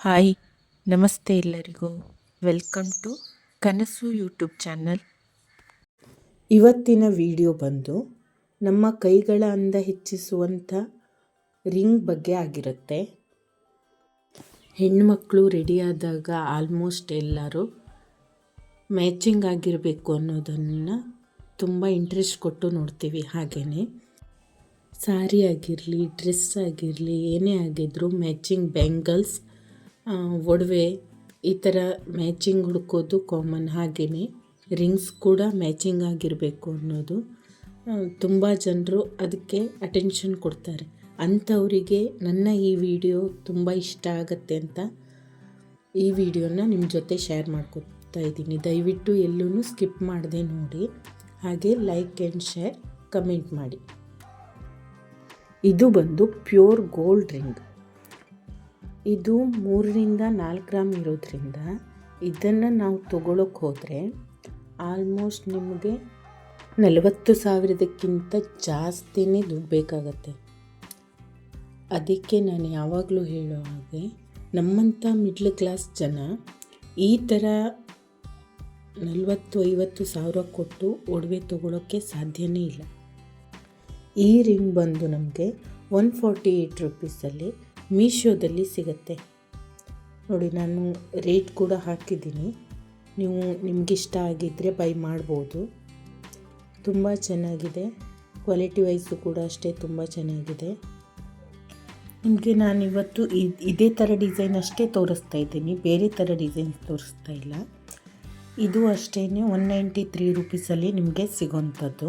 Hi, ನಮಸ್ತೆ ಎಲ್ಲರಿಗೂ. Welcome to Kanasu YouTube channel ಇವತ್ತಿನ ವಿಡಿಯೋ ಬಂದು ನಮ್ಮ ಕೈಗಳ ಅಂದ ಹೆಚ್ಚಿಸುವಂಥ ರಿಂಗ್ ಬಗ್ಗೆ ಆಗಿರುತ್ತೆ. ಹೆಣ್ಮಕ್ಳು ರೆಡಿಯಾದಾಗ ಆಲ್ಮೋಸ್ಟ್ ಎಲ್ಲರೂ ಮ್ಯಾಚಿಂಗ್ ಆಗಿರಬೇಕು ಅನ್ನೋದನ್ನು ತುಂಬ ಇಂಟ್ರೆಸ್ಟ್ ಕೊಟ್ಟು ನೋಡ್ತೀವಿ ಹಾಗೆಯೇ ಸಾರಿ ಆಗಿರಲಿ ಡ್ರೆಸ್ ಆಗಿರಲಿ, ಏನೇ ಆಗಿದ್ದರೂ ಮ್ಯಾಚಿಂಗ್ ಬ್ಯಾಂಗಲ್ಸ್ ಒಡವೆ ಈ ಥರ ಮ್ಯಾಚಿಂಗ್ ಹುಡುಕೋದು ಕಾಮನ್ ಹಾಗೆಯೇ ರಿಂಗ್ಸ್ ಕೂಡ ಮ್ಯಾಚಿಂಗ್ ಆಗಿರಬೇಕು ಅನ್ನೋದು. ತುಂಬ ಜನರು ಅದಕ್ಕೆ ಅಟೆನ್ಷನ್ ಕೊಡ್ತಾರೆ. ಅಂಥವರಿಗೆ ನನ್ನ ಈ ವಿಡಿಯೋ ತುಂಬ ಇಷ್ಟ ಆಗುತ್ತೆ ಅಂತ ಈ ವಿಡಿಯೋನ ನಿಮ್ಮ ಜೊತೆ ಶೇರ್ ಮಾಡ್ಕೊತಾ ಇದ್ದೀನಿ. ದಯವಿಟ್ಟು ಎಲ್ಲೂ ಸ್ಕಿಪ್ ಮಾಡದೆ ನೋಡಿ. ಹಾಗೆ ಲೈಕ್ ಆ್ಯಂಡ್ ಶೇರ್ ಕಮೆಂಟ್ ಮಾಡಿ. ಇದು ಬಂದು ಪ್ಯೂರ್ ಗೋಲ್ಡ್ ರಿಂಗ್ ಇದು ಮೂರರಿಂದ ನಾಲ್ಕು ಗ್ರಾಮ್ ಇರೋದ್ರಿಂದ ಇದನ್ನು ನಾವು ತಗೊಳ್ಳೋಕೆ ಹೋದರೆ ಆಲ್ಮೋಸ್ಟ್ ನಿಮಗೆ ನಲವತ್ತು ಸಾವಿರದಕ್ಕಿಂತ ಜಾಸ್ತಿನೇ ದುಡ್ಡು ಬೇಕಾಗತ್ತೆ. ಅದಕ್ಕೆ ನಾನು ಯಾವಾಗಲೂ ಹೇಳೋ ಹಾಗೆ ನಮ್ಮಂಥ ಮಿಡ್ಲ್ ಕ್ಲಾಸ್ ಜನ ಈ ಥರ ನಲವತ್ತು, ಐವತ್ತು ಸಾವಿರ ಕೊಟ್ಟು ಒಡವೆ ತೊಗೊಳೋಕ್ಕೆ ಸಾಧ್ಯನೇ ಇಲ್ಲ. ಈ ರಿಂಗ್ ಬಂದು ನಮಗೆ ಒನ್ ಫಾರ್ಟಿ ಏಯ್ಟ್ ರುಪೀಸಲ್ಲಿ ಮೀಶೋದಲ್ಲಿ ಸಿಗುತ್ತೆ. ನೋಡಿ, ನಾನು ರೇಟ್ ಕೂಡ ಹಾಕಿದ್ದೀನಿ. ನೀವು ನಿಮಗಿಷ್ಟ ಆಗಿದ್ದರೆ ಬೈ ಮಾಡ್ಬೋದು. ತುಂಬ ಚೆನ್ನಾಗಿದೆ. ಕ್ವಾಲಿಟಿ ವೈಸು ಕೂಡ ಅಷ್ಟೇ ತುಂಬ ಚೆನ್ನಾಗಿದೆ. ನಿಮಗೆ ನಾನು ಇವತ್ತು ಇದೇ ಥರ ಡಿಸೈನ್ ಅಷ್ಟೇ ತೋರಿಸ್ತಾ ಇದ್ದೀನಿ. ಬೇರೆ ಥರ ಡಿಸೈನ್ ತೋರಿಸ್ತಾ ಇಲ್ಲ. ಇದು ಅಷ್ಟೇ ಒನ್ ನೈಂಟಿ ತ್ರೀ ರುಪೀಸಲ್ಲಿ ನಿಮಗೆ ಸಿಗೋಂಥದ್ದು.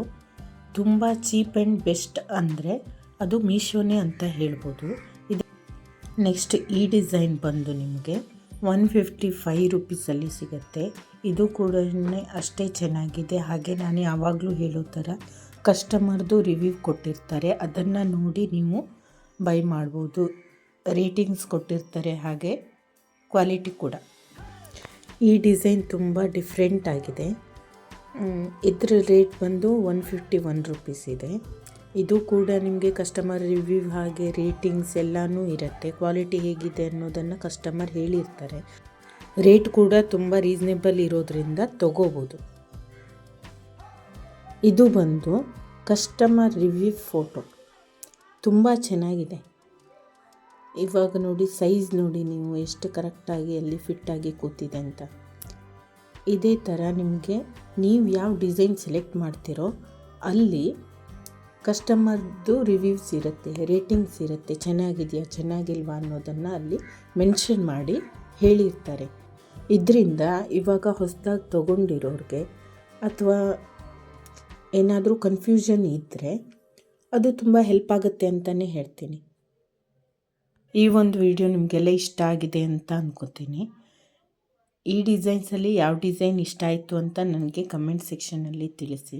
ತುಂಬ ಚೀಪ್ ಆ್ಯಂಡ್ ಬೆಸ್ಟ್ ಅಂದರೆ ಅದು ಮೀಶೋನೇ ಅಂತ ಹೇಳ್ಬೋದು. ನೆಕ್ಸ್ಟ್ ಈ ಡಿಸೈನ್ ಬಂದು ನಿಮಗೆ ಒನ್ ಫಿಫ್ಟಿ ಫೈ ರುಪೀಸಲ್ಲಿ ಸಿಗುತ್ತೆ. ಇದು ಕೂಡ ಅಷ್ಟೇ ಚೆನ್ನಾಗಿದೆ. ಹಾಗೆ ನಾನು ಯಾವಾಗಲೂ ಹೇಳೋ ಥರ ಕಸ್ಟಮರ್ದು ರಿವ್ಯೂ ಕೊಟ್ಟಿರ್ತಾರೆ. ಅದನ್ನು ನೋಡಿ ನೀವು ಬೈ ಮಾಡ್ಬೋದು. ರೇಟಿಂಗ್ಸ್ ಕೊಟ್ಟಿರ್ತಾರೆ. ಹಾಗೆ ಕ್ವಾಲಿಟಿ ಕೂಡ. ಈ ಡಿಸೈನ್ ತುಂಬ ಡಿಫ್ರೆಂಟ್ ಆಗಿದೆ. ಇದರ ರೇಟ್ ಬಂದು ಒನ್ ಫಿಫ್ಟಿ ಒನ್ ರುಪೀಸ್ ಇದೆ. ಇದು ಕೂಡ ನಿಮಗೆ ಕಸ್ಟಮರ್ ರಿವ್ಯೂ ಹಾಗೆ ರೇಟಿಂಗ್ಸ್ ಎಲ್ಲನೂ ಇರುತ್ತೆ. ಕ್ವಾಲಿಟಿ ಹೇಗಿದೆ ಅನ್ನೋದನ್ನು ಕಸ್ಟಮರ್ ಹೇಳಿರ್ತಾರೆ. ರೇಟ್ ಕೂಡ ತುಂಬ ರೀಸನೇಬಲ್ ಇರೋದ್ರಿಂದ ತಗೋಬೋದು. ಇದು ಬಂದು ಕಸ್ಟಮರ್ ರಿವ್ಯೂ ಫೋಟೋ ತುಂಬ ಚೆನ್ನಾಗಿದೆ. ಇವಾಗ ನೋಡಿ ಸೈಜ್ ನೋಡಿ ನೀವು ಎಷ್ಟು ಕರೆಕ್ಟಾಗಿ ಅಲ್ಲಿ ಫಿಟ್ಟಾಗಿ ಕೂತಿದೆ ಅಂತ. ಇದೇ ಥರ ನಿಮಗೆ ನೀವು ಯಾವ ಡಿಸೈನ್ ಸೆಲೆಕ್ಟ್ ಮಾಡ್ತೀರೋ ಅಲ್ಲಿ ಕಸ್ಟಮರ್ದು ರಿವ್ಯೂಸ್ ಇರುತ್ತೆ, ರೇಟಿಂಗ್ಸ್ ಇರುತ್ತೆ, ಚೆನ್ನಾಗಿದೆಯಾ, ಚೆನ್ನಾಗಿಲ್ವಾ ಅನ್ನೋದನ್ನು ಅಲ್ಲಿ ಮೆನ್ಷನ್ ಮಾಡಿ ಹೇಳಿರ್ತಾರೆ. ಇದರಿಂದ ಇವಾಗ ಹೊಸದಾಗಿ ತೊಗೊಂಡಿರೋರಿಗೆ ಅಥವಾ ಏನಾದರೂ ಕನ್ಫ್ಯೂಷನ್ ಇದ್ದರೆ ಅದು ತುಂಬ ಹೆಲ್ಪ್ ಆಗುತ್ತೆ ಅಂತಲೇ ಹೇಳ್ತೀನಿ. ಈ ಒಂದು ವಿಡಿಯೋ ನಿಮಗೆಲ್ಲ ಇಷ್ಟ ಆಗಿದೆ ಅಂತ ಅಂದ್ಕೋತೀನಿ ಈ ಡಿಸೈನ್ಸಲ್ಲಿ ಯಾವ ಡಿಸೈನ್ ಇಷ್ಟ ಆಯಿತು ಅಂತ ನನಗೆ ಕಮೆಂಟ್ ಸೆಕ್ಷನಲ್ಲಿ ತಿಳಿಸಿ.